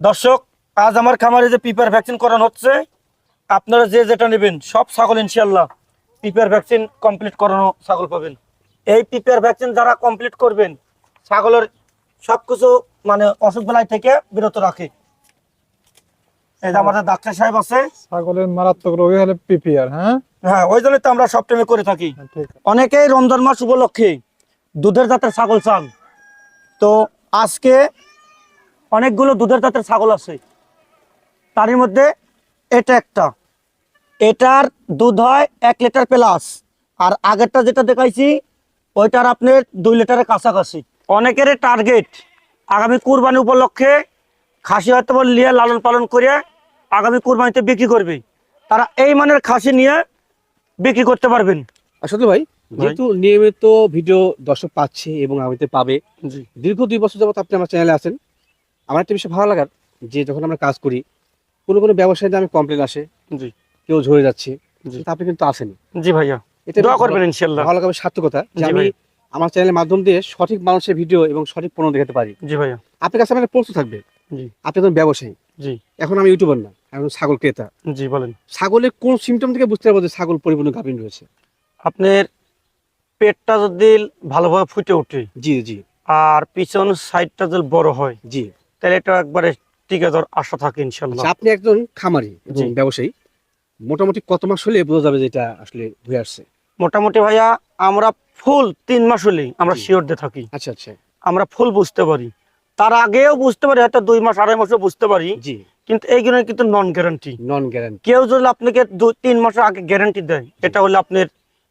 দর্শক আজ আমার খামারে যে পিপার ভ্যাকসিন করানো হচ্ছে আপনারা যে যেটা নেবেন সব ছাগল ইনশাল্লাহ পিপার ভ্যাকসিন কমপ্লিট করানো ছাগল পাবেন। এই পিপার ভ্যাকসিন যারা কমপ্লিট করবেন ছাগলের সবকিছু মানে অসুখ বেলায় থেকে বিরত রাখে। এই যে আমাদের ডাক্তার সাহেব আছে। ছাগলের মারাত্মক রোগী হলে পিপিআর হ্যাঁ? হ্যাঁ ওই জন্যই তো আমরা সব টাইমে করে থাকি। অনেকেই রমজান মাস উপলক্ষে দুধের জাতের ছাগল চান। তো আজকে অনেকগুলো দুধের জাতের ছাগল আছে। তারই মধ্যে এটা একটা। এটার দুধ হয় এক লিটার প্লাস। আর আগেরটা যেটা দেখাইছি ওইটার আপনার দুই লিটারের কাছাকাছি। অনেকের টার্গেট আগামী কুরবানি উপলক্ষে খাসি হয়তো নিয়ে লালন পালন করে আগামী কুরবানিতে বিক্রি করবে। তারা এই মানের খাসি নিয়ে বিক্রি করতে পারবেন। আসলে ভাই যেহেতু নিয়মিত ভিডিও দর্শক পাচ্ছে এবং আগামীতে পাবে দীর্ঘ দুই বছর যাবত আপনি আমার চ্যানেলে আছেন আমার একটা বিষয় ভালো লাগার যে যখন আমরা কাজ করি কোনো কোনো ব্যবসায়ীতে আমি কমপ্লেন আসে জি। কেউ ঝরে যাচ্ছে আপনি কিন্তু আসেন জি ভাইয়া। এটা দোয়া করবেন ইনশাল্লাহ ভালো লাগাবে সার্থকতা যে আমি আমার চ্যানেলের মাধ্যম দিয়ে সঠিক মানুষের ভিডিও এবং সঠিক পণ্য দেখাতে পারি। জি ভাইয়া। আপনার কাছে আমার প্রশ্ন থাকবে। জি। আপনি একজন ব্যবসায়ী। জি। এখন আমি ইউটিউবার না একজন ছাগল ক্রেতা। জি বলেন। ছাগলের কোন সিমটম থেকে বুঝতে পারব যে ছাগল পরিপূর্ণ গাভীন রয়েছে? আপনার পেটটা যদি ভালোভাবে ফুটে ওঠে জি জি। আর পিছন সাইডটা যদি বড় হয় জি। তাহলে এটা একবারে টিকে ধর আশা থাকে ইনশাল্লাহ আচ্ছা আপনি একজন খামারি ব্যবসায়ী। মোটামুটি কত মাস হলে বোঝা যাবে যে এটা আসলে হয়ে আসছে? মোটামুটি ভাইয়া আমরা ফুল তিন মাস হলেই আমরা শিওর দিয়ে থাকি। আচ্ছা আচ্ছা। আমরা ফুল বুঝতে পারি। তার আগেও বুঝতে পারি হয়তো দুই মাস আড়াই মাসও বুঝতে পারি। জি। কিন্তু এইগুলো কিন্তু নন গ্যারান্টি নন গ্যারান্টি কেউ যদি আপনাকে দুই তিন মাসের আগে গ্যারান্টি দেয় এটা হলে আপনার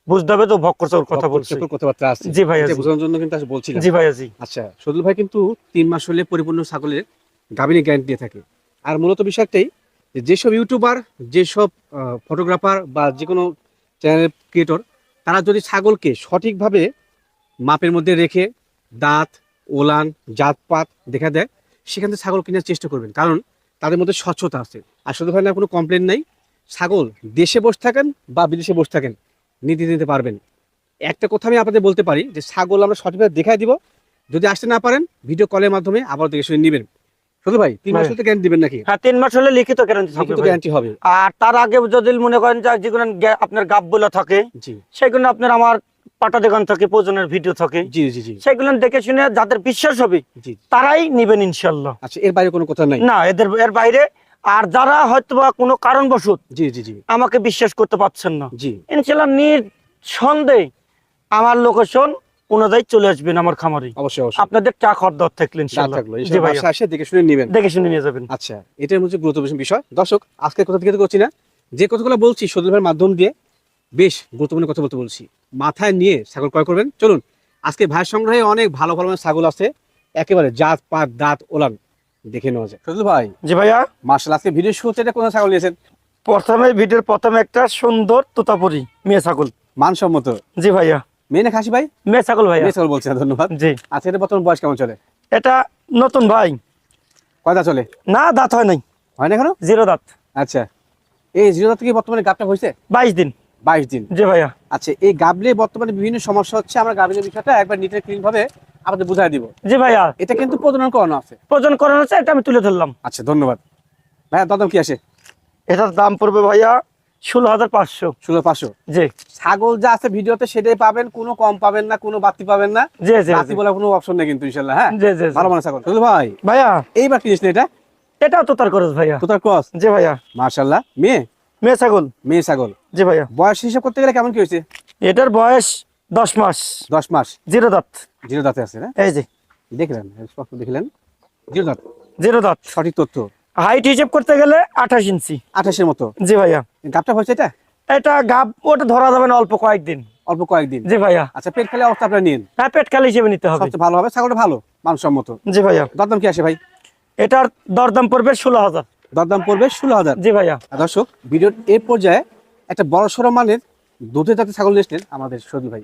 বুঝতে হবে তো ভক্কর কথা বলছে। কথাবার্তা আছে। জি জি। বোঝানোর জন্য কিন্তু বলছিলাম। জি ভাইয়া জি। আচ্ছা সদুল ভাই কিন্তু তিন মাস হলে পরিপূর্ণ ছাগলের গাভিনী গ্যারান্টি দিয়ে থাকে। আর মূলত বিষয়টাই যেসব ইউটিউবার যেসব ফটোগ্রাফার বা যে কোনো চ্যানেল ক্রিয়েটর তারা যদি ছাগলকে সঠিকভাবে মাপের মধ্যে রেখে দাঁত ওলান জাতপাত দেখা দেয় সেখান থেকে ছাগল কেনার চেষ্টা করবেন। কারণ তাদের মধ্যে স্বচ্ছতা আছে। আর শুধু ভাই না কোনো কমপ্লেন নাই। ছাগল দেশে বসে থাকেন বা বিদেশে বসে থাকেন। নীতি দিতে পারবেন। একটা কথা আমি আপনাদের বলতে পারি যে ছাগল আমরা সঠিকভাবে দেখাই দিব। যদি আসতে না পারেন ভিডিও কলের মাধ্যমে আবার দেখে শুনে নেবেন। শুধু ভাই তিন মাস ভাই। গ্যারান্টি দিবেন নাকি? হ্যাঁ তিন মাস হলে লিখিত গ্যারান্টি লিখিত গ্যারান্টি হবে। আর তার আগে যদি মনে করেন যে যেগুলো আপনার থাকে জি। সেগুলো আপনার আমার পাটা দোকান থাকে ভিডিও থাকে জি জি জি। সেগুলো দেখে শুনে যাদের বিশ্বাস হবে তারাই নিবেন ইনশাল্লাহ। আচ্ছা এর বাইরে কোনো কথা নাই? না এদের এর বাইরে আর যারা হয়তো বা কোনো কারণবশত জি জি জি। আমাকে বিশ্বাস করতে পারছেন না জি। ইনশাল্লাহ নিঃসন্দেহে আমার লোকেশন অনুযায়ী চলে আসবেন আমার খামারে। অবশ্যই অবশ্যই। আপনাদের চা খাওয়ার দর থাকলে যা ইনশাল্লাহ। থাকল জি ইনশাআল্লাহ ভাইয়া। বাসায় এসে দেখে শুনে নেবেন। দেখে শুনে নিয়ে যাবেন। আচ্ছা এটার মধ্যে গুরুত্বপূর্ণ বিষয়। দর্শক আজকে কথা থেকে করছি না। যে কথাগুলো বলছি মাধ্যম দিয়ে বেশ গুরুত্বপূর্ণ কথা বলতে বলছি। মাথায় নিয়ে ছাগল ক্রয় করবেন। চলুন আজকে ভাইয়ের সংগ্রহে অনেক ভালো ভালো ছাগল আছে। একেবারে জাত পাত দাঁত ওলান। দেখে নেওয়া যায়। সদুল ভাই জি ভাইয়া। মার্শাল আজকে ভিডিও শুরুতে এটা কোন ছাগল নিয়েছেন? প্রথমে ভিডিওর প্রথমে একটা সুন্দর তোতাপুরি মেয়ে ছাগল। মানসম্মত। জি ভাইয়া। মেয়ে না খাসি ভাই? মেয়ে ছাগল ভাইয়া। মেয়ে ছাগল বলছেন ধন্যবাদ। জি। আচ্ছা এটা বর্তমান বয়স কেমন চলে? এটা নতুন ভাই। কয়টা চলে? না দাঁত হয় নাই। হয় না এখনও? জিরো দাঁত। আচ্ছা। এই জিরো দাঁত থেকে বর্তমানে গাবটা হয়েছে? বাইশ দিন। বাইশ দিন। জি ভাইয়া। আচ্ছা এই গাবলে বর্তমানে বিভিন্ন সমস্যা হচ্ছে। আমরা গাবলের বিষয়টা একবার নিটে ক্লিন ভাবে আপনাদের বুঝাই দিব। জি ভাইয়া। এটা কিন্তু প্রজনন করানো আছে। প্রয়োজন করানো আছে এটা আমি তুলে ধরলাম। আচ্ছা ধন্যবাদ। ভাইয়া দাদাম কি আসে? এটার দাম পড়বে ভাইয়া ষোলো হাজার পাঁচশো। ষোলো পাঁচশো? জি। ছাগল যা আছে ভিডিওতে সেটাই পাবেন কোনো কম পাবেন না কোনো বাড়তি পাবেন না। জি জি বাড়তি বলার কোনো অপশন নেই কিন্তু ইনশাল্লাহ হ্যাঁ? জি জি জি। ভালো মানে ছাগল। শুধু ভাই ভাইয়া। এইবার এটা? এটাও তো তার ভাইয়া। কোথার ক্রস জি ভাইয়া। মার্শাল্লাহ মেয়ে? মেয়ে ছাগল। মেয়ে ছাগল। জি ভাইয়া। বয়স হিসাব করতে গেলে কেমন কি হয়েছে? এটার বয়স দশ মাস। দশ মাস। জিরো দাঁত। জিরো দাঁতে আছে না? এই যে। দেখলেন স্পষ্ট দেখলেন? জিরো দাঁত। জিরো দাঁত। সঠিক তথ্য। হাইট হিসেব করতে গেলে আঠাশ ইঞ্চি। আঠাশের মতো? জি ভাইয়া। গাবটা হয়েছে এটা? এটা গাব ওটা ধরা যাবে না অল্প কয়েকদিন। অল্প কয়েকদিন। জি ভাইয়া। আচ্ছা পেট খালি অবস্থা আপনার নিন। হ্যাঁ পেট খালি হিসেবে নিতে হবে। সবচেয়ে ভালো হবে ছাগলটা ভালো মানসম্মত। জি ভাইয়া। দরদাম কি আসে ভাই? এটার দরদাম পড়বে ষোলো হাজার। দরদাম পড়বে ষোলো হাজার। জি ভাইয়া। দর্শক ভিডিওর এই পর্যায়ে একটা বড় সড়ো মানের দুধের জাতের ছাগল নিয়েছিলেন আমাদের সদু ভাই।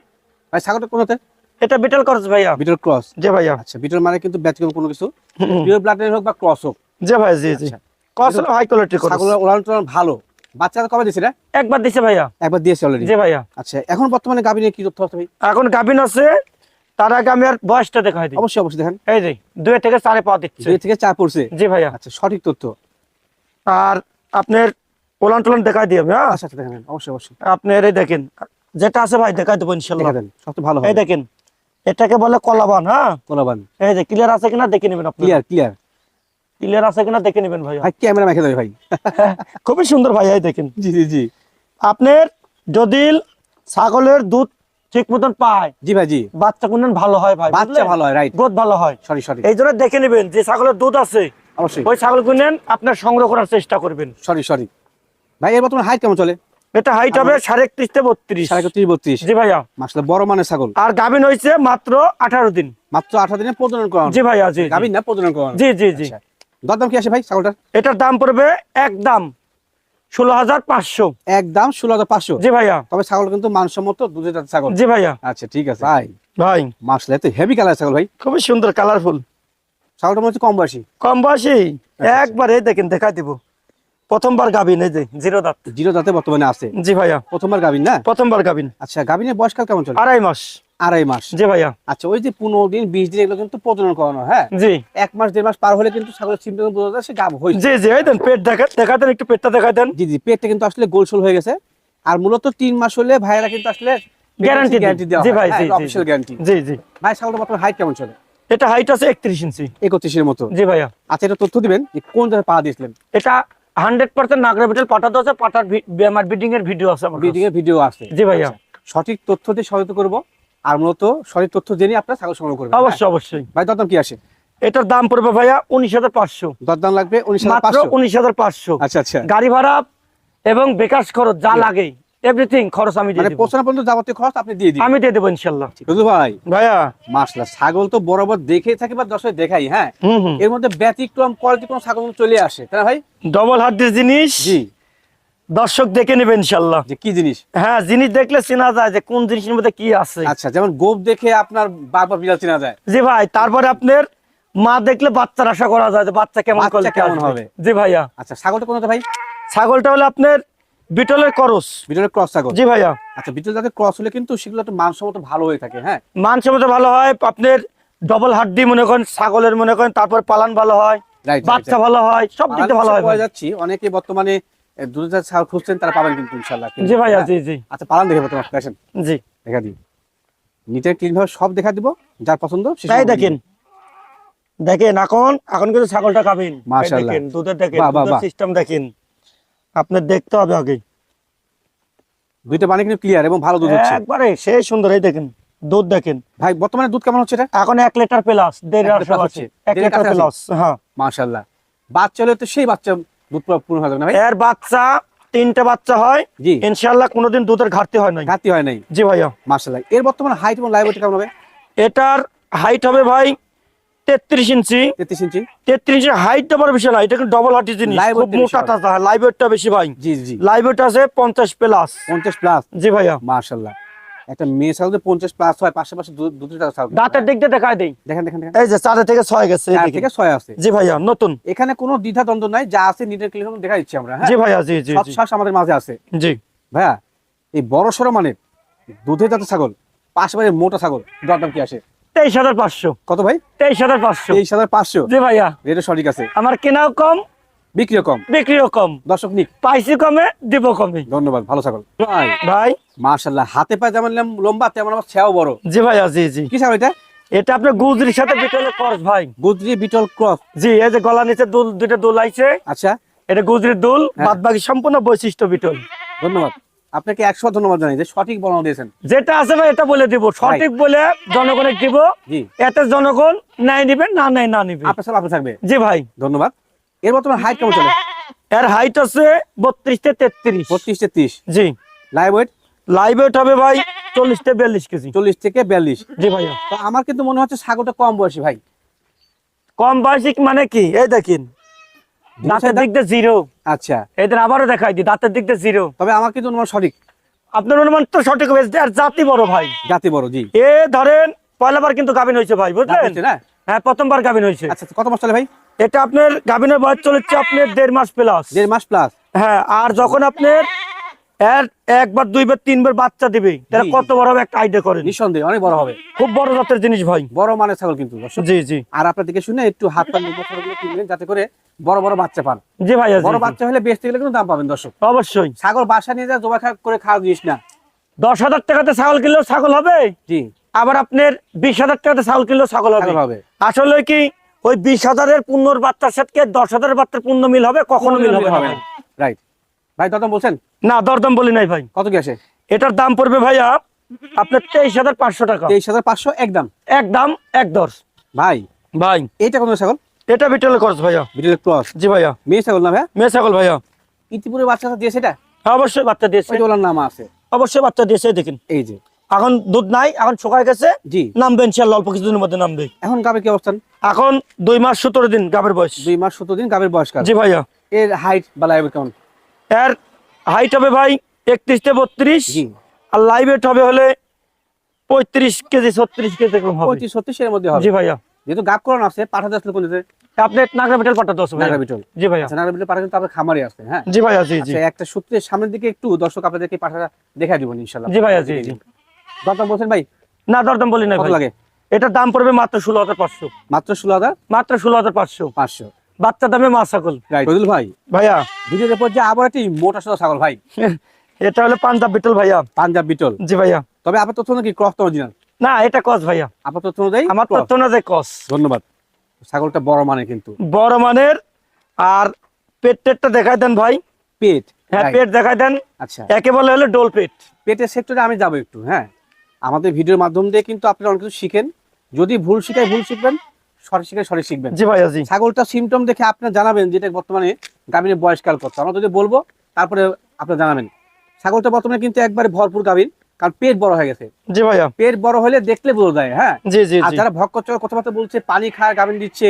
ভাই ছাগলটা কোনোতে এটা বিটেল খরচ ভাইয়া। বিটর ক্রস জি ভাইয়া। আচ্ছা বিটর মানে কিন্তু ব্যতিক্রম কোনো কিছু। পিওর ব্লাডের হোক বা ক্রস হোক। জি ভাইয়া জি জি। আচ্ছা। কস হাই কোয়ালিটির খরচ ছাগলের ওলান টোলান ভালো। বাচ্চারা কবে একবার দিছে ভাইয়া। একবার দিয়েছে অলরেডি জি ভাইয়া। আচ্ছা এখন বর্তমানে কি তথ্য আছে ভাই? এখন আছে তার আগে আমি আর বয়সটা দেখাই দিই। অবশ্যই অবশ্যই দেখেন। এই যে দুই থেকে চারে পা দিচ্ছে। দুই থেকে চার পড়ছে? জি ভাইয়া। আচ্ছা সঠিক তথ্য। আর আপনার ওলান টোলান দেখাই দিই আমি হ্যাঁ? আচ্ছা আচ্ছা দেখেন অবশ্যই অবশ্যই। আপনার এই দেখেন যেটা আছে ভাই দেখাই দেবো ইনশাল্লাহ। সবচেয়ে ভালো এই দেখেন এটাকে বলে কলাবান হ্যাঁ? কোলাবান। এই যে ক্লিয়ার আছে কিনা দেখে নেবেন আপনি ক্লিয়ার ক্লিয়ার ক্লিয়ার আছে কিনা দেখে নেবেন ভাই ভাই ক্যামেরা মেখে দেবে ভাই। খুবই সুন্দর ভাই এই দেখেন। জি জি জি। আপনার যদি ছাগলের দুধ ঠিক মতন পায় জি ভাই জি। বাচ্চা কোনদিন ভালো হয় ভাই বাচ্চা ভালো হয় রাইট গোদ ভালো হয়। সরি সরি এই জন্য দেখে নেবেন যে ছাগলের দুধ আছে। অবশ্যই। ওই ছাগল কিনেন আপনার সংগ্রহ করার চেষ্টা করবেন। সরি সরি ভাই এর বর্তমানে হাইট কেমন চলে? এটা হাইট হবে সাড়ে একত্রিশ থেকে বত্রিশ। সাড়ে একত্রিশ বত্রিশ। জি ভাইয়া। মাসলে বড় মানের ছাগল। আর গাভিন হয়েছে মাত্র আঠারো দিন। মাত্র আঠারো দিনে প্রজনন করানো। জি ভাইয়া জি। গাভীর না প্রজনন করানো? জি জি জি। আচ্ছা। দরদাম কি আসে ভাই ছাগলটার? এটার দাম পড়বে একদম ষোলো হাজার পাঁচশো। একদম ষোলো হাজার পাঁচশো? জি ভাইয়া। তবে ছাগল কিন্তু মানসম্মত দুধের জাতের ছাগল। জি ভাইয়া। আচ্ছা ঠিক আছে। ভাই। ভাই। মাসলে এত হেভি কালার ছাগল ভাই। খুবই সুন্দর কালারফুল ছাগলটা মনে হচ্ছে কম বয়সী? কম বয়সী? আচ্ছা। একবার এই দেখেন দেখাই দিব। প্রথমবার গাভিন এই যে জিরো দাঁত। জিরো দাঁতে বর্তমানে আছে? জি ভাইয়া। প্রথমবার গাভিন না? প্রথমবার গাভিন। আচ্ছা গাভিনের বয়সকাল কেমন চলে? আড়াই মাস। আড়াই মাস। জি ভাইয়া। আচ্ছা ওই যে পনেরো দিন বিশ দিন এগুলো কিন্তু প্রজনন করানো হ্যাঁ? জি। এক মাস দেড় মাস পার হলে কিন্তু ছাগলের সিমটম বোঝা যায় সে গাভ হয়েছে জি জি দেন পেট দেখা দেখা দেন একটু পেটটা দেখা দেন। জি জি পেটটা কিন্তু আসলে গোলসোল হয়ে গেছে। আর মূলত তিন মাস হলে ভাইরা কিন্তু আসলে গ্যারান্টি দিন। দেওয়া জি ভাই, জি, জি, অফিসিয়াল গ্যারান্টি জি জি। ভাই ছাগলটা বর্তমানে হাইট কেমন চলে? এটা হাইট আছে একত্রিশ ইঞ্চি। একত্রিশের মতো। জি ভাইয়া। আচ্ছা এটা তথ্য দিবেন যে কোন জায়গায় পা দিয়েছিলেন? এটা হান্ড্রেড পার্সেন্ট নাগরা বিটেল আছে পাঠার আমার বিডিং এর ভিডিও আছে আমার বিডিং এর ভিডিও আছে। জি ভাইয়া। সঠিক তথ্য দিয়ে সহায়তা করব। আর মূলত সঠিক তথ্য জেনে আপনার ছাগল সংগ্রহ করবেন। হ্যাঁ? অবশ্যই। অবশ্যই ভাই দরদাম কি আসে? এটার দাম পড়বে ভাইয়া উনিশ হাজার পাঁচশো। দরদাম লাগবে উনিশ হাজার পাঁচশো? আচ্ছা আচ্ছা। গাড়ি ভাড়া এবং বিকাশ খরচ যা লাগে এভরিথিং খরচ আমি দিয়ে মানে দেবো। পর্যন্ত যাবতীয় খরচ আপনি দিয়ে দিন। আমি দিয়ে দেবো ইনশাল্লাহ। বুঝলো ভাই ভাইয়া। মাসলা ছাগল তো বরাবর দেখেই থাকি বা দর্শক দেখাই হ্যাঁ? এর মধ্যে ব্যতিক্রম কোয়ালিটি কোন ছাগল চলে আসে। তাই ভাই? ডবল হার্ডের জিনিস। জি। দর্শক দেখে নেবে ইনশাল্লাহ। কি জিনিস? হ্যাঁ জিনিস দেখলে চেনা যায় যে কোন জিনিসের মধ্যে কি আছে। আচ্ছা যেমন গোপ দেখে আপনার বাবা বিড়াল চেনা যায়। জি ভাই তারপরে আপনার মা দেখলে বাচ্চার আশা করা যায় যে বাচ্চা কেমন কেমন হবে? জি ভাইয়া। আচ্ছা ছাগলটা কোনটা ভাই? ছাগলটা হলো আপনার বিটলের করস বিটলের ক্রস ছাগল। জি ভাইয়া। আচ্ছা বিটল ক্রস হলে কিন্তু সেগুলো মানসম্মত ভালো হয়ে থাকে হ্যাঁ? মানসম্মত ভালো হয় আপনার ডবল হাড্ডি মনে করেন ছাগলের মনে করেন তারপর পালান ভালো হয় বাচ্চা ভালো হয় সব দিক ভালো হয়। যাচ্ছি অনেকে বর্তমানে ছাগল খুঁজছেন তারা পাবেন কিন্তু ইনশাল্লাহ জি ভাইয়া হ্যাঁ? জি জি। আচ্ছা পালান দেখে তোমার ফ্যাশন জি। দেখা নিচে ক্লিন ভাবে সব দেখা দিব যার পছন্দ সে তাই দেখেন। দেখেন এখন এখন কিন্তু ছাগলটা খাবেন। মাশাআল্লাহ। দেখেন দুধের দেখেন সিস্টেম দেখেন। আপনার দেখতে হবে আগে। দুইটা পানি কিন্তু ক্লিয়ার এবং ভালো দুধ হচ্ছে। একবারে সেই সুন্দর এই দেখেন দুধ দেখেন। ভাই বর্তমানে দুধ কেমন হচ্ছে এটা? এখন এক লিটার প্লাস দেড় এক আড়শো লিটার আছে হচ্ছে। এক লিটার প্লাস হ্যাঁ। মাশাল্লাহ বাচ্চা হলে তো সেই বাচ্চা দুধ পুরো পূর্ণ হয়ে যাবে না ভাই? এর বাচ্চা তিনটা বাচ্চা হয়। জি। ইনশাল্লাহ কোনোদিন দুধের ঘাটতি হয় নাই। ঘাটতি হয় নাই। জি ভাইয়া। মাশাল্লাহ এর বর্তমানে হাইট এবং লাইভ কেমন হবে? এটার হাইট হবে ভাই তেত্রিশ ইঞ্চি। তেত্রিশ ইঞ্চি। তেত্রিশ ইঞ্চি হাইটটা বড় বেশি না এটা কিন্তু ডবল হার্টি জিনিস। খুব টা বেশি মোটা তাজা লাইভ ওয়েটটা বেশি ভাই। জি জি। লাইভ ওয়েট আছে পঞ্চাশ প্লাস পঞ্চাশ প্লাস জি ভাইয়া। একটা মেয়ে ছাগল যে পঞ্চাশ প্লাস হয় পাশাপাশি দুটো ছাগল দাঁতের দিক দিয়ে দেখায় দেই। দেখেন দেখেন দেখেন। এই যে চারে থেকে ছয় গেছে চার থেকে ছয় আছে। জি ভাইয়া নতুন। এখানে কোনো দ্বিধা দ্বন্দ্ব নাই যা আছে নিটের দেখা দিচ্ছি আমরা হ্যাঁ? জি ভাইয়া জি জি শ্বাস আমাদের মাঝে আছে। জি। ভাইয়া এই বড় সড়ো মানে দুধের জাতের ছাগল পাশাপাশি মোটা ছাগল দরদাম কি আসে? তেইশ হাজার পাঁচশো। কত ভাই? তেইশ হাজার পাঁচশো। তেইশ হাজার পাঁচশো। জি ভাইয়া। রেটও সঠিক আছে। আমার কেনাও কম বিক্রিও কম। বিক্রিও কম। দর্শক নিক। পাইছি কমে দিব কমে। ধন্যবাদ ভালো ছাগল ভাই। ভাই। মাশাল্লাহ হাতে পায়ে যেমন লম্বা তেমন আমার ছেও বড়। জি ভাইয়া জি জি। কি এটা? এটা আপনার গুজরির সাথে ভাই। গুজরি বিটল ক্রস জি এই যে গলা নিচে দুল দুইটা দুল আইছে। আচ্ছা। এটা গুজরির দুল হ্যাঁ। বাদ বাকি সম্পূর্ণ বৈশিষ্ট্য বিটল। ধন্যবাদ। আপনাকে একশো ধন্যবাদ জানাই যে সঠিক বর্ণনা দিয়েছেন। যেটা আছে ভাই এটা বলে দিব। সঠিক বলে জনগণে দিব। এতে জনগণ নাই নিবে না নাই না নিবে। আপনার সাথে আপনি থাকবে। জি ভাই। ধন্যবাদ। এর বর্তমান হাইট কেমন চলে? এর হাইট আছে বত্রিশ থেকে তেত্রিশ। বত্রিশ তেত্রিশ জি। লাইভ ওয়েট লাইভ ওয়েট হবে ভাই চল্লিশ থেকে বিয়াল্লিশ কেজি। চল্লিশ থেকে বিয়াল্লিশ। জি ভাইয়া। তো আমার কিন্তু মনে হচ্ছে সাগরটা কম বয়সী ভাই। কম বয়সিক মানে কি? এই দেখেন। দাঁতের দিক দিয়ে জিরো আচ্ছা। এদের আবারও দেখাই দিই দাঁতের দিক দিয়ে জিরো তবে আমার কিন্তু অনুমান সঠিক। আপনার অনুমান তো সঠিক হয়েছে আর জাতি বড় ভাই। জাতি বড় জি। এ ধরেন পয়লাবার কিন্তু গাভিন হয়েছে ভাই বুঝলেন? হ্যাঁ প্রথমবার গাভিন হয়েছে। আচ্ছা কত মাস চলে ভাই? এটা আপনার গাভিনের বয়স চলেছে আপনার দেড় মাস প্লাস দেড় মাস প্লাস হ্যাঁ আর যখন আপনার একবার দুইবার তিনবার বাচ্চা দিবে। জি, কত বড় হবে একটা আইডিয়া করেন। নিঃসন্দেহে অনেক বড় হবে। খুব বড় জাতের জিনিস ভাই। বড় মানের ছাগল কিন্তু জি জি। আর শুনে একটু হাত পা কিনবেন যাতে করে বড় বড় বাচ্চা পান। জি ভাইয়া জি, বড় বাচ্চা হলে বেচতে গেলে কিন্তু দাম পাবেন দর্শক। অবশ্যই। ছাগল বাসা নিয়ে যা করে খাওয়া জিনিস না। দশ হাজার টাকাতে ছাগল কিনলেও ছাগল হবে? জি। আবার আপনার বিশ হাজার টাকাতে ছাগল কিনলেও ছাগল হবে। আসলে কি ওই বিশ হাজারের পূর্ণর বাচ্চার সাথে দশ হাজারের বাচ্চার পূর্ণ মিল হবে? কখনো মিল হবে রাইট ভাই দাম বলছেন? না দরদাম বলি নাই ভাই। কত কি আসে? এটার দাম পড়বে ভাইয়া আপনার তেইশ হাজার পাঁচশো টাকা। তেইশ হাজার পাঁচশো একদম এক দাম এক দশ ভাই ভাই। এইটা কোন ছাগল? এটা বিটেলের খরচ ভাইয়া। বিটেল ক্রস? জি ভাইয়া। মেয়ে ছাগল না ভাই মেয়ে ছাগল ভাইয়া। ইতিপুরে বাচ্চা দিয়েছে এটা? অবশ্যই বাচ্চা দিয়েছে। ওনার নাম আছে। অবশ্যই বাচ্চা দিয়েছে দেখেন। এই যে। এখন দুধ নাই এখন শুকায় গেছে। জি। নামবে ইনশাল্লাহ অল্প কিছুদিনের মধ্যে নামবে। এখন গাবের কি অবস্থান? এখন দুই মাস সতেরো দিন গাবের বয়স। দুই মাস সতেরো দিন গাবের বয়সকাল জি ভাইয়া। এর হাইট বা লাইভ কেমন? এর হাইট হবে ভাই একত্রিশ থেকে বত্রিশ আর লাইভ ওয়েট হবে হলে পঁয়ত্রিশ কেজি ছত্রিশ কেজি পঁয়ত্রিশ ছত্রিশ এর মধ্যে হবে। জি ভাইয়া। যেহেতু গাব করানো আছে পাঠাতে আসলে কোন আপনি নাগরা বিটেল পাঠাতে আছে নাগরা বিটল জি ভাইয়া। আচ্ছা নাগরা বিটল পাঠা আপনার খামারে আছে হ্যাঁ? জি ভাইয়া জি জি। আচ্ছা একটা সূত্রের সামনের দিকে একটু দর্শক আপনাদেরকে পাঠাটা দেখা দিব জি ভাইয়া জি জি। দরদাম বলছেন ভাই? না দরদাম বলি না কত লাগে? এটার দাম পড়বে মাত্র ষোলো হাজার পাঁচশো। মাত্র ষোলো হাজার? মাত্র ষোলো হাজার পাঁচশো। পাঁচশো। বাচ্চা দামে মা ছাগল। রবিউল ভাই ভাইয়া। ভিডিওর পর যে আবার একটি মোটা সোটা ছাগল ভাই। এটা হলো পাঞ্জাব বিটল ভাইয়া। পাঞ্জাব বিটল। জি ভাইয়া। তবে আপনার তথ্য নাকি ক্রস অরিজিনাল? না এটা কস ভাইয়া। আপনার তথ্য অনুযায়ী আমার। তথ্য না যে কস ধন্যবাদ। ছাগলটা বড় মানে কিন্তু। বড় মানের আর পেট টেটটা দেখাই দেন ভাই। পেট? হ্যাঁ পেট দেখাই দেন। আচ্ছা। একে বলে হলো ডোল পেট। পেটের সেক্টরে আমি যাব একটু হ্যাঁ। আমাদের ভিডিওর মাধ্যম দিয়ে কিন্তু আপনারা অনেক কিছু শিখেন। যদি ভুল শিখায় ভুল শিখবেন সঠিক সঠিক শিখবেন। জি ভাইয়া জি। ছাগলটা সিমটম দেখে আপনারা জানাবেন যেটা বর্তমানে গাভীনের বয়সকাল কত আমরা যদি বলব তারপরে আপনারা জানাবেন। ছাগলটা বর্তমানে কিন্তু একবারে ভরপুর গাভীর কারণ পেট বড় হয়ে গেছে। জি ভাইয়া। পেট বড় হলে দেখলে বোঝা যায় হ্যাঁ? জি জি আর যারা ভক্ত চর কথাবার্তা বলছে পানি খায় গাভীন দিচ্ছে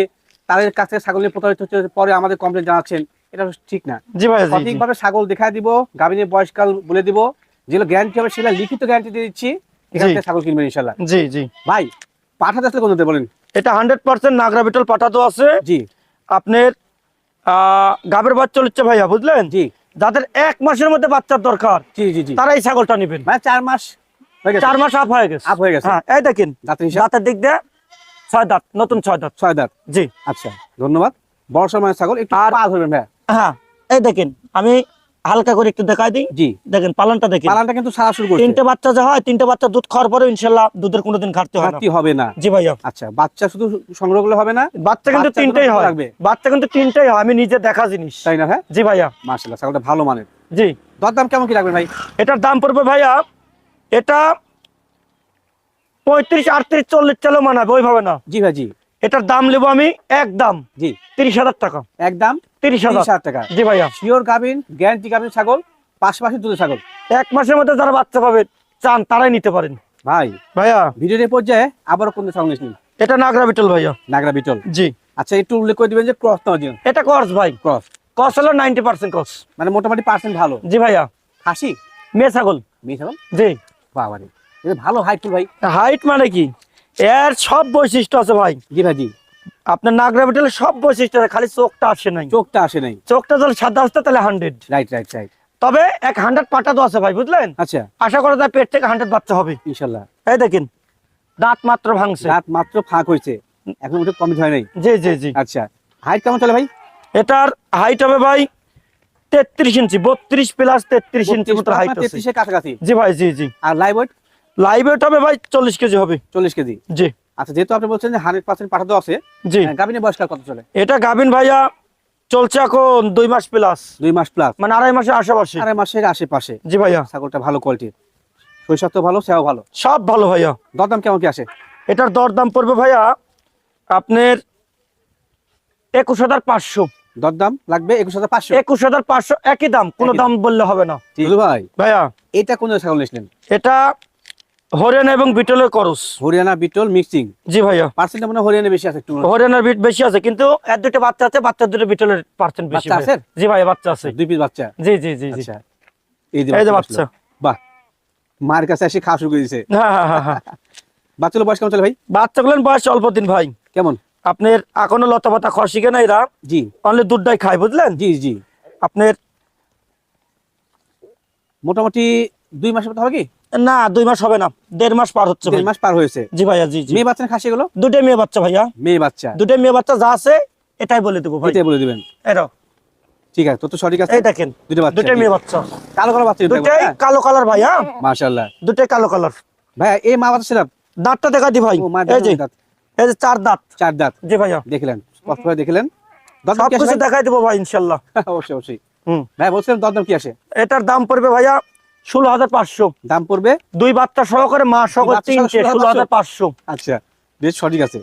তাদের কাছে ছাগল নিয়ে প্রতারিত হচ্ছে পরে আমাদের কমপ্লেন জানাচ্ছেন এটা ঠিক না। জি ভাইয়া সঠিকভাবে ছাগল দেখায় দিব গাভীনের বয়সকাল বলে দিব যেগুলো গ্যারান্টি হবে সেগুলো লিখিত গ্যারান্টি দিয়ে দিচ্ছি এখান থেকে ছাগল কিনবেন ইনশাল্লাহ জি জি। ভাই পাঠাতে আসলে কোনতে বলেন? এটা হান্ড্রেড পার্সেন্ট নাগরা বিটল পাঠাতো আছে। জি। আপনার গাবের বাচ্চা হচ্ছে ভাইয়া বুঝলেন? জি। যাদের এক মাসের মধ্যে বাচ্চার দরকার জি জি জি। তারা এই ছাগলটা নেবেন। মানে চার মাস চার মাস আপ হয়ে গেছে। আপ হয়ে গেছে। হ্যাঁ এই দেখেন দাঁতের দিক দিয়ে ছয় দাঁত নতুন ছয় দাঁত। ছয় দাঁত। জি। আচ্ছা ধন্যবাদ। বড় সময় ছাগল একটু আর- ধরবেন ভাই হ্যাঁ এই দেখেন আমি হালকা করে একটু দেখাই দিই। জি। দেখেন পালনটা দেখেন। পালানটা কিন্তু সারা শুরু করছে। তিনটে বাচ্চা যে হয় তিনটে বাচ্চা দুধ খাওয়ার পরে ইনশাল্লাহ দুধের কোনোদিন ঘাটতি হয় না। ঘাটতি হবে না। জি ভাইয়া। আচ্ছা বাচ্চা শুধু সংগ্রহ করলে হবে না? বাচ্চা কিন্তু তিনটেই হয়। লাগবে। বাচ্চা কিন্তু তিনটেই হয় আমি নিজে দেখা জিনিস। তাই না হ্যাঁ জি ভাইয়া। মার্শাল্লাহ ছাগলটা ভালো মানের। জি। দর দাম কেমন কি রাখবেন ভাই? এটার দাম পড়বে ভাইয়া এটা পঁয়ত্রিশ আটত্রিশ চল্লিশ চালেও মানাবে ওইভাবে না। জি ভাই জি। এটার দাম নেব আমি এক দাম জি। তিরিশ হাজার টাকা। একদম? তিরিশ তিরিশ হাজার। টাকা। জি ভাইয়া। শিওর গাভিন গ্যারান্টি গাভিন ছাগল পাশাপাশি দুধের ছাগল। এক মাসের মধ্যে যারা বাচ্চা পাবে চান তারাই নিতে পারেন। ভাই ভাইয়া। ভিডিওর পর্যায়ে আবারও কোন ছাগল নিয়েছিলেন এটা নাগরা বিটল ভাইয়া। নাগরা বিটল। জি। আচ্ছা একটু উল্লেখ করে দিবেন যে ক্রস না অরিজিনাল এটা ভাই। ক্রস হলো মানে মোটামুটি পার্সেন্ট ভালো। জি ভাইয়া। খাসি? মেয়ে ছাগল। মেয়ে ছাগল? জি। বাবা রে ভালো হাইটফুল ভাই। হাইট মানে কি? এর সব বৈশিষ্ট্য আছে ভাই। জি ভাই জি। আপনার নাগরা বিটলের সব বৈশিষ্ট্য আছে খালি চোখটা আসে নাই। চোখটা আসে নাই। চোখটা যদি সাদা আসতে তাহলে হান্ড্রেড রাইট রাইট রাইট তবে এক হান্ড্রেড পাটা তো আছে ভাই বুঝলেন? আচ্ছা। আশা করা যায় পেট থেকে হান্ড্রেড বাচ্চা হবে। ইনশাল্লাহ। এই দেখেন দাঁত মাত্র ভাঙছে। রাত মাত্র ফাঁক হয়েছে। এখন ওটা কমপ্লিট হয় নাই। জি জি জি। আচ্ছা। হাইট কেমন চলে ভাই? এটার হাইট হবে ভাই তেত্রিশ ইঞ্চি বত্রিশ প্লাস তেত্রিশ ইঞ্চি মতো হাইট আছে। তেত্রিশের কাছাকাছি? জি ভাই জি জি। আর লাইভ ওয়েট লাইভ ওয়েট হবে ভাই চল্লিশ কেজি হবে। চল্লিশ কেজি। জি। আচ্ছা যেহেতু আপনি বলছেন যে হান্ড্রেড পার্সেন্ট পাঠাতে আছে জি। গাভিনের বয়সকাল কত চলে? এটা গাভিন ভাইয়া চলছে এখন দুই মাস প্লাস দুই মাস প্লাস মানে আড়াই মাসের আশেপাশে। আড়াই মাসের আশেপাশে। জি ভাইয়া। ছাগলটা ভালো কোয়ালিটির শৈশব তো ভালো সেও ভালো। সব ভালো ভাইয়া। দরদাম কেমন কি আসে এটার দরদাম পড়বে ভাইয়া আপনার একুশ হাজার পাঁচশো। দরদাম লাগবে একুশ হাজার পাঁচশো? একুশ হাজার পাঁচশো একই দাম কোনো দাম। বললে হবে না। ভাই ভাইয়া। এটা কোন ছাগল নিয়েছিলেন? এটা হরিয়ানা এবং বিটলের করস। Haryana beetle mixing? জি ভাইয়া। মনে হরিয়ানা বেশি আছে একটু। হরিয়ানার বিট বেশি আছে কিন্তু এর দুটো বাচ্চা আছে বাচ্চা দুটো বিটলের পার্সেন্ট বেশি আছে? জি ভাইয়া বাচ্চা আছে। দুই পিস বাচ্চা? জি জি জি জি। আচ্ছা। এই যে এই যে বাচ্চা। বাহ। মায়ের কাছে এসে খাওয়া শুরু করে দিয়েছে বাচ্চাগুলো বয়স কেমন চলে ভাই? বাচ্চাগুলোর বয়স অল্প দিন ভাই। কেমন? আপনার এখনও লতা পাতা শিখে না এরা? জি। অনলি দুধটাই খায় বুঝলেন? জি জি। আপনার মোটামুটি দুই মাসের মতো হবে কি? না দুই মাস হবে না। দেড় মাস পার হচ্ছে দেড় মাস পার হয়েছে? জি ভাইয়া জি জি। মেয়ে বাচ্চা খাসি এগুলো? দুটাই মেয়ে বাচ্চা ভাইয়া। মেয়ে বাচ্চা। দুটাই মেয়ে বাচ্চা যা আছে এটাই বলে দেবো ভাই। এটাই বলে দিবেন? এটা ঠিক আছে তো তো সঠিক আছে। এই দেখেন দুটো বাচ্চা। দুটাই মেয়ে বাচ্চা। কালো কালো বাচ্চা দুটাই কালো কালার ভাইয়া মাশাআল্লাহ। দুটাই কালো কালার। ভাই এই মা বাচ্চা সেটা দাঁতটা দেখা দি ভাই। এই যে দাঁত, এই যে চার দাঁত। চার দাঁত। জি ভাইয়া। দেখলেন দেখলেন। কিছু দেখাই দেবো ভাই ইনশাল্লাহ অবশ্যই অবশ্যই। হুম। ভাই বলছিলাম কি আসে? এটার দাম পড়বে ভাইয়া ষোলো হাজার পাঁচশো। দাম পড়বে? দুই বাচ্চা সহকারে মা সহকারে তিনটে ষোলো হাজার পাঁচশো। আচ্ছা বেশ সঠিক আছে।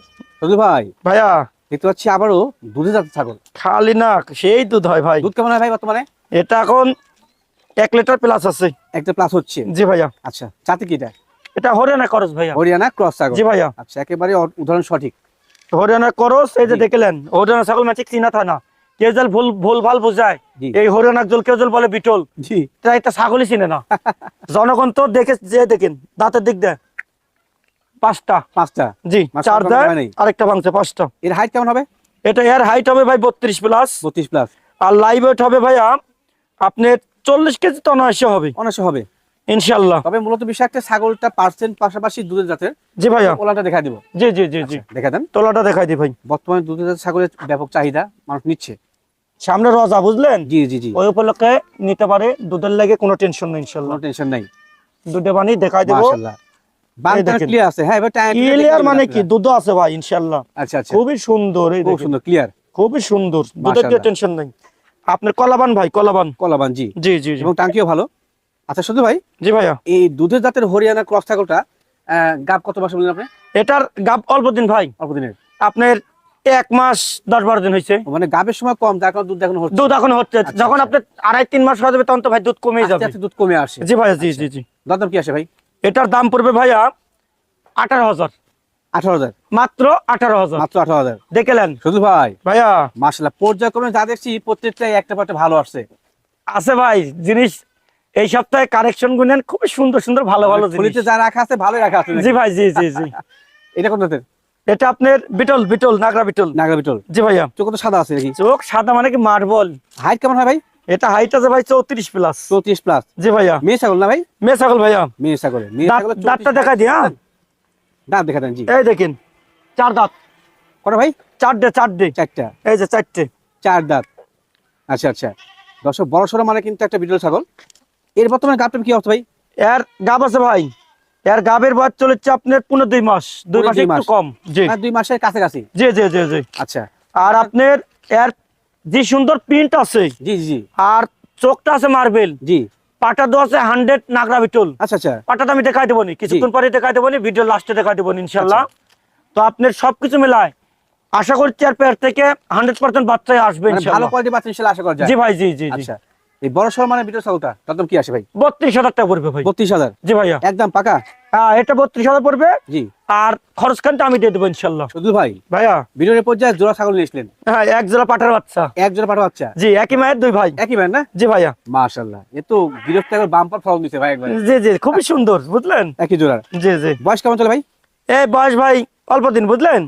ভাই ভাইয়া। দেখতে পাচ্ছি আবারও দুধে যাচ্ছে ছাগল। খালি না সেই দুধ হয় ভাই। দুধ কেমন হয় ভাই বর্তমানে? এটা এখন এক লিটার প্লাস আছে। একটা প্লাস হচ্ছে? জি ভাইয়া। আচ্ছা জাতি কি এটা? এটা হরিয়ানা করস ভাইয়া। হরিয়ানা ক্রস ছাগল। জি ভাইয়া। আচ্ছা একেবারে উদাহরণ সঠিক। হরিয়ানা করস এই যে। দেখলেন হরিয়ানা ছাগল ম্যাচিক চিনা থানা। কেউ জল ভুল ভুল ভালো বোঝায়? এই হরিয়ানা জল কেউ জল বলে বিটল। জি। এটা ছাগলই চিনে না। জনগণ তো দেখে যে দেখেন দাঁতের দিক দেয়। পাঁচটা। পাঁচটা? জি চার দেয় আরেকটা ভাঙছে পাঁচটা। এর হাইট কেমন হবে? এটা এর হাইট হবে ভাই বত্রিশ প্লাস বত্রিশ প্লাস আর লাইভ ওয়েট হবে ভাইয়া আপনার চল্লিশ কেজি তো অনায়াসে হবে। অনায়াসে হবে। ইনশাল্লাহ তবে মূলত বিষয় একটা ছাগলটা পার্সেন্ট পাশাপাশি দুধের জাতের জি ভাইয়া। দেখা দিব। জি জি জি জি। দেখা দেন। তোলাটা দেখাই দি ভাই। বর্তমানে দুধের জাতের ছাগলের ব্যাপক চাহিদা মানুষ নিচ্ছে। সামনে রজা বুঝলেন? জি জি জি। ওই উপলক্ষে নিতে পারে দুধের লাগে কোনো টেনশন নেই ইনশাল্লাহ। কোনো টেনশন নাই। দুধে বানি দেখাই দেবো। ক্লিয়ার হ্যাঁ মানে কি? দুধ আছে ভাই ইনশাল্লাহ। আচ্ছা আচ্ছা। খুবই সুন্দর খুব সুন্দর ক্লিয়ার খুবই সুন্দর। দুধের। টেনশন নেই। আপনার কলাবান ভাই কলাবান। কলাবান জি। জি জি জি। এবং টাঙ্কিও ভালো। আচ্ছা শুধু ভাই জি ভাইয়া। এই দুধের জাতের হরিয়ানা ক্রস ছাগলটা আহ, গাব কত মাস বললেন আপনি? এটার গাব অল্প দিন ভাই। অল্প দিনের। আপনার এক মাস দশ বারো দিন হয়েছে। মানে গাবের সময় কম কারণে দুধ এখন হচ্ছে। দুধ এখন হচ্ছে। আচ্ছা, যখন আচ্ছা। আপনার আড়াই তিন মাস হয়ে যাবে তখন তো ভাই দুধ কমে যাবে। দুধ কমে আসে। জি ভাইয়া জি জি জি। দাম কি আসে ভাই? এটার দাম পড়বে ভাইয়া আঠারো হাজার। আঠারো হাজার? মাত্র আঠারো হাজার। মাত্র আঠারো হাজার। দেখলেন শুধু ভাই? ভাইয়া। পর্যায়ক্রমে যা দেখছি প্রত্যেকটাই একটা পাটে ভালো আসছে। আছে ভাই জিনিস এই সপ্তাহে গুনেন সুন্দর সুন্দর ভালো ভালো জিনিস। যা রাখা আছে ভালোই রাখা আছে জি ভাই জি জি জি। এটা কোন এটা আপনার বিটল বিটল নাগরা বিটল। নাগরা বিটল। জি ভাইয়া। চোখ তো সাদা আছে নাকি? চোখ সাদা মানে কি মার্বল হাইট কেমন হয় ভাই? এটা হাইট আছে ভাই চৌত্রিশ প্লাস চৌত্রিশ প্লাস জি ভাইয়া। মেয়ে ছাগল না ভাই? মেয়ে ছাগল ভাইয়া। মেয়ে ছাগল। মেয়ে ছাগল দাঁতটা দেখা দি হ্যাঁ দাঁত দেখা দেন জি। এই দেখেন চার দাঁত। কটা ভাই? চারটে চারটে চারটা। এই যে চারটে। চার দাঁত। আচ্ছা আচ্ছা। দর্শক বড় সড়ো মানে কিন্তু একটা বিটল ছাগল। এর বর্তমানে গাবটা কি অবস্থা ভাই? এর গাব আছে ভাই। এর গাবের বয়স চলেছে আপনার পনেরো দুই মাস দুই মাস একটু কম। জি। দুই মাসের কাছাকাছি? জি জি জি জি। আচ্ছা। আর আপনার এর যে সুন্দর প্রিন্ট আছে জি জি আর চোখটা আছে মার্বেল জি। পাটা দো আছে হান্ড্রেড নাগরা বিটল। আচ্ছা আচ্ছা। পাটাটা আমি দেখাই দেবো কিছুক্ষণ পরে দেখাই দেবো ভিডিও লাস্টে দেখাই দেবো ইনশাল্লাহ তো আপনার সবকিছু মেলায় আশা করছি আর পেয়ার থেকে হান্ড্রেড পার্সেন্ট বাচ্চাই আসবে মানে ভালো কোয়ালিটি বাচ্চা আশা করা যায়। জি ভাই জি জি। আচ্ছা। এই বড় সড়ো মানে বিটল ছাগলটা দাম কি আসে ভাই? বত্রিশ হাজার টাকা পড়বে ভাই। বত্রিশ হাজার? জি ভাইয়া। একদম পাকা? হ্যাঁ এটা বত্রিশ হাজার পড়বে। জি। আর খরচ খানটা আমি দিয়ে দেবো ইনশাল্লাহ। শুধু ভাই? ভাইয়া। ভিডিওর পর্যায়ে জোড়া ছাগল নিয়েছিলেন হ্যাঁ এক জোড়া পাটার বাচ্চা। এক জোড়া পাঠা বাচ্চা? জি একই মায়ের দুই ভাই। একই ম্যান না? জি ভাইয়া। মাশাল্লাহ এ তো বাম্পার দিছে ভাই একবার। জি জি খুবই সুন্দর বুঝলেন? একই জোড়া জি জি। বয়স কেমন চলে ভাই? এই বয়স ভাই অল্প দিন বুঝলেন?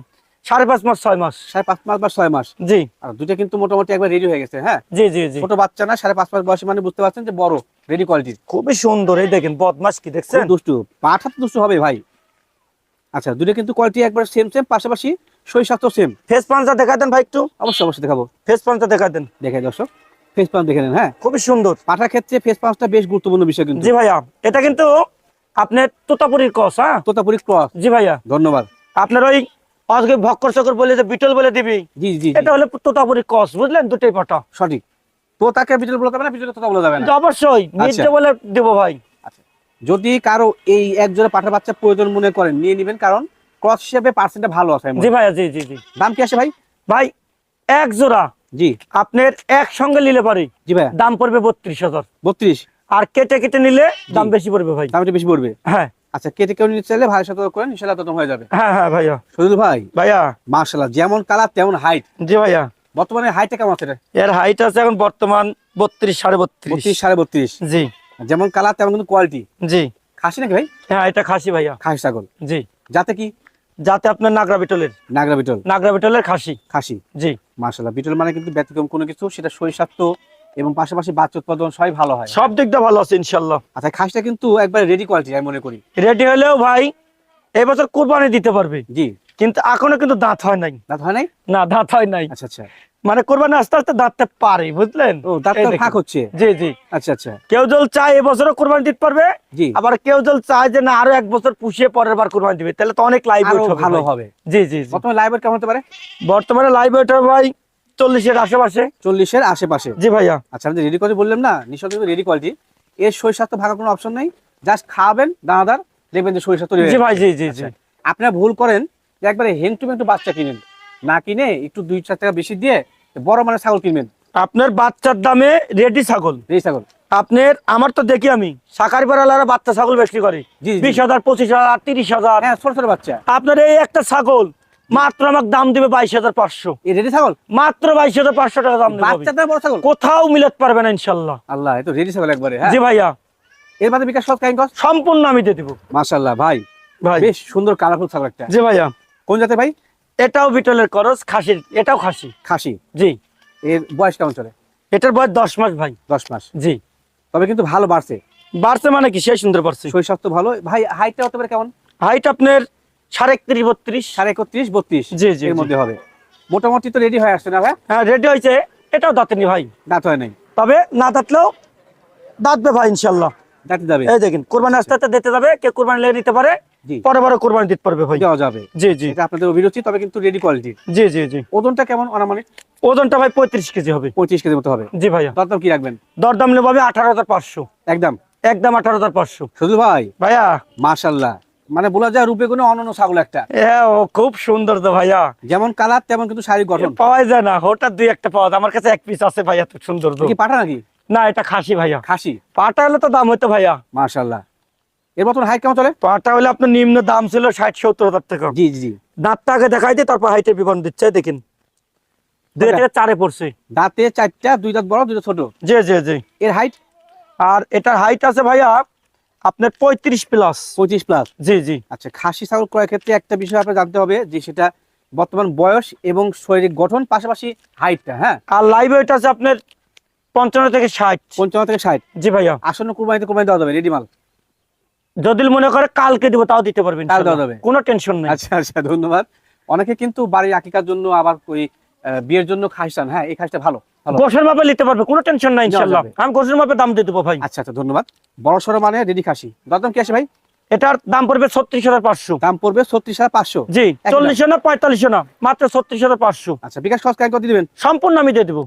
সাড়ে পাঁচ মাস ছয় মাস। সাড়ে পাঁচ মাস বা ছয় মাস। জি। আর দুইটা কিন্তু মোটামুটি একবার রেডি হয়ে গেছে হ্যাঁ? জি জি জি। ছোট বাচ্চা না সাড়ে পাঁচ মাস বয়সী মানে বুঝতে পারছেন যে বড় রেডি কোয়ালিটির খুবই সুন্দর এই দেখেন বদমাস কি দেখছেন? দুষ্টু। পাঠা তো দুষ্টু হবে ভাই। আচ্ছা দুটো কিন্তু কোয়ালিটি একবার সেম সেম পাশাপাশি শরীর স্বাস্থ্য সেম ফেস পাঞ্চা দেখা দেন ভাই একটু। অবশ্যই অবশ্যই দেখাবো। ফেস পাঞ্চা দেখা দেন। দেখাই দর্শক। ফেস দেখে নেন হ্যাঁ? খুবই সুন্দর। পাঠার ক্ষেত্রে ফেস বেশ গুরুত্বপূর্ণ বিষয় কিন্তু। জি ভাইয়া এটা কিন্তু আপনার তোতাপুরির কস হ্যাঁ? তোতাপুরি ক্রস জি ভাইয়া। ধন্যবাদ। আপনার ওই আজকে ভক্কর চক্কর বলে যে বিটল বলে দিবি জি জি এটা হলো তোতাপুরির কস বুঝলেন? দুটোই পাটা সঠিক। তো তাকে বিটল বলা যাবে না বিটল তোতা বলা যাবে না। অবশ্যই। আচ্ছা। মিথ্যে বলে দেবো ভাই। যদি কারও এই একজোড়া পাঠার বাচ্চা প্রয়োজন মনে করেন নিয়ে নেবেন কারণ ক্রস হিসেবে পার্সেন্টটা ভালো আছে জি। ভাইয়া জি জি জি। দাম কি আসে ভাই? ভাই এক জোড়া। জি। আপনার একসঙ্গে নিলে পারি। জি ভাই দাম পড়বে বত্রিশ হাজার। বত্রিশ? আর কেটে কেটে নিলে দাম বেশি পড়বে ভাই। দাম বেশি পড়বে? হ্যাঁ। আচ্ছা কেটে কেউ নিতে চাইলে ভাইয়ের সাথে করেন ইনশাল্লাহ তত হয়ে যাবে। হ্যাঁ হ্যাঁ ভাইয়া। ভাই? ভাইয়া। মার্শাল্লাহ যেমন কালার তেমন হাইট জি ভাইয়া। বর্তমানে হাইটটা কেমন আছে এর হাইট আছে এখন বর্তমান বত্রিশ সাড়ে বত্রিশ। সাড়ে বত্রিশ। জি। যেমন কালার তেমন কিন্তু কোয়ালিটি জি। খাসি নাকি ভাই? হ্যাঁ এটা খাসি ভাইয়া। খাসি ছাগল। জি। যাতে কি? যাতে আপনার নাগরা বিটলের। নাগরা বিটল। নাগরা বিটলের খাসি। খাসি। জি। মার্শাল্লাহ বিটল মানে কিন্তু ব্যতিক্রম কোনো কিছু সেটা শরীর স্বাস্থ্য এবং পাশাপাশি বাচ্চা উৎপাদন সবই ভালো হয়। সব দিক দিয়ে ভালো আছে ইনশাল্লাহ। আচ্ছা খাসিটা কিন্তু একবারে রেডি কোয়ালিটি আমি মনে করি। রেডি হলেও ভাই এবছর কোরবানি দিতে পারবে। জি। কিন্তু এখনও কিন্তু দাঁত হয় নাই। দাঁত হয় নাই? না দাঁত হয় নাই। আচ্ছা আচ্ছা। মানে কোরবানি আস্তে আস্তে দাঁততে পারে বুঝলেন? ও দাঁত তো ফাঁক হচ্ছে? জি জি। আচ্ছা আচ্ছা। কেউ জল চায় এবছরও কোরবানি দিতে পারবে জি। আবার কেউ জল চায় যে না আরও এক বছর পুষিয়ে পরের বার কোরবানি দিবে তাহলে তো অনেক লাইভ ভালো হবে। জি জি প্রথমে লাইভ কেমন হতে পারে? বর্তমানে লাইভ ভাই চল্লিশের আশেপাশে? চল্লিশের আশেপাশে। জি ভাইয়া। আচ্ছা আমি রেডি কোয়ালিটি বললাম না কিন্তু রেডি কোয়ালিটি এর শরীর স্বাস্থ্য ভাগার কোনো অপশন নেই। জাস্ট খাওয়াবেন দানাদার দেখবেন যে শরীর স্বাস্থ্য জি ভাই জি জি জি। আচ্ছা, আপনারা ভুল করেন যে একবারে হেন্টু মেন্টু বাচ্চা কিনেন। না কিনে একটু দুই চার টাকা বেশি দিয়ে বড় মানে ছাগল কিনবেন। আপনার বাচ্চার দামে রেডি ছাগল। রেডি ছাগল। আপনার আমার তো দেখি আমি সাকারি পাড়ালারা বাচ্চা ছাগল বিক্রি করে। বিশ হাজার পঁচিশ হাজার তিরিশ হাজার। হ্যাঁ ছোট ছোট বাচ্চা। আপনার এই একটা ছাগল মাত্র আমাকে দাম দিবে বাইশ হাজার পাঁচশো। রেডি ছাগল? মাত্র বাইশ হাজার পাঁচশো টাকা দাম বড় ছাগল? কোথাও মিলাতে পারবে না ইনশাল্লাহ। আল্লাহ তো রেডি ছাগল একবারে হ্যাঁ? জি ভাইয়া। এর বাদে বিকাশ সব কাইন সম্পূর্ণ আমি দিয়ে দিব। মাশাআল্লাহ ভাই। ভাই। বেশ সুন্দর কালারফুল ছাগল একটা। জি ভাইয়া। কোন জাতে ভাই? এটাও বিটলের করস খাসির এটাও খাসি। খাসি? জি। এর বয়স কেমন চলে? এটার বয়স দশ মাস ভাই। দশ মাস। জি। তবে কিন্তু ভালো বাড়ছে। বাড়ছে মানে কি? সেই সুন্দর বাড়ছে। শরীর স্বাস্থ্য ভালো। ভাই হাইটটা হতে পারে কেমন? হাইট আপনার সাড়ে একত্রিশ বত্রিশ। সাড়ে একত্রিশ বত্রিশ জি, জি, এর মধ্যে হবে। মোটামুটি তো রেডি হয়ে আসছে না ভাই? হ্যাঁ রেডি হয়েছে। এটাও দাঁতেনি ভাই। দাঁত হয় নাই। তবে না দাঁতলেও দাঁতবে ভাই ইনশাল্লাহ দাঁতে যাবে এই দেখেন কোরবানি আস্তে আস্তে দিতে যাবে কে কোরবানি লেগে নিতে পারে। জি। পরে পরে কোরবানি দিতে পারবে ভাই। দেওয়া যাবে। জি জি। এটা আপনাদের অভিরুচি তবে কিন্তু রেডি কোয়ালিটি জি জি জি। ওজনটা কেমন অনামানিক ওজনটা ভাই পঁয়ত্রিশ কেজি হবে। পঁয়ত্রিশ মতো হবে। জি ভাইয়া। দরদাম কি রাখবেন? দরদাম নেব আঠারো হাজার পাঁচশো। একদম। একদম আঠারো হাজার পাঁচশো। শুধু ভাই? ভাইয়া। মাশাল্লাহ মানে বলা যায় রূপে কোনো অনন্য ছাগল একটা। হ্যাঁ ও খুব সুন্দর তো ভাইয়া। যেমন কালার তেমন কিন্তু শারীরিক গঠন। পাওয়া যায় না হঠাৎ দুই একটা পাওয়া যায়। আমার কাছে এক পিস আছে ভাইয়া তো সুন্দর তো। কি পাঠা নাকি? না এটা খাসি ভাইয়া। খাসি? পাটা হলে তো দাম হতো ভাইয়া। মাশাল্লাহ এর মতন হাইট কেমন চলে? পাটা হলে আপনার নিম্ন দাম ছিল ষাট সত্তর হাজার টাকা। জি জি দাঁতটা আগে দেখাই দিয়ে তারপর হাইটের বিবরণ দিচ্ছে দেখেন। দুই কয়টা? চারে পড়ছে। দাঁতে চারটা দুই দাঁত বড় দুই দাঁত ছোট? জি জি জি। এর হাইট আর এটার হাইট আছে ভাইয়া আপনার পঁয়ত্রিশ প্লাস পঁচিশ প্লাস জি জি। আচ্ছা খাসি ছাগল ক্রয়ের ক্ষেত্রে একটা বিষয় আপনার জানতে হবে যে সেটা বর্তমান বয়স এবং শরীরের গঠন পাশাপাশি হাইটটা হ্যাঁ? আর লাইভ ওয়েট আছে আপনার পঞ্চান্ন থেকে ষাট। পঞ্চান্ন থেকে ষাট। জি ভাইয়া। আসন্ন কুরবানিতে কুরবানি দেওয়া যাবে রেডি মাল? যদি মনে করে কালকে দিব তাও দিতে পারবেন দেওয়া যাবে। কোনো টেনশন নেই। আচ্ছা আচ্ছা ধন্যবাদ। অনেকে কিন্তু বাড়ির আকিকার জন্য আবার ওই বিয়ের জন্য খাইসান হ্যাঁ এই খাসটা ভালো বসের গোসের মাপে নিতে পারবে কোনো টেনশন নাই ইনশাআল্লাহ। আমি গোসের মাপে দাম দিয়ে দেবো ভাই। আচ্ছা আচ্ছা ধন্যবাদ। বড় সড়ো মানে রেডি খাসি। দরদাম কি আসে ভাই? এটার দাম পড়বে ছত্রিশ হাজার পাঁচশো। দাম পড়বে ছত্রিশ হাজার পাঁচশো। জি চল্লিশ না পঁয়তাল্লিশ না মাত্র ছত্রিশ হাজার পাঁচশো। আচ্ছা বিকাশ খরচ করে দিবেন? সম্পূর্ণ আমি দিয়ে দেবো।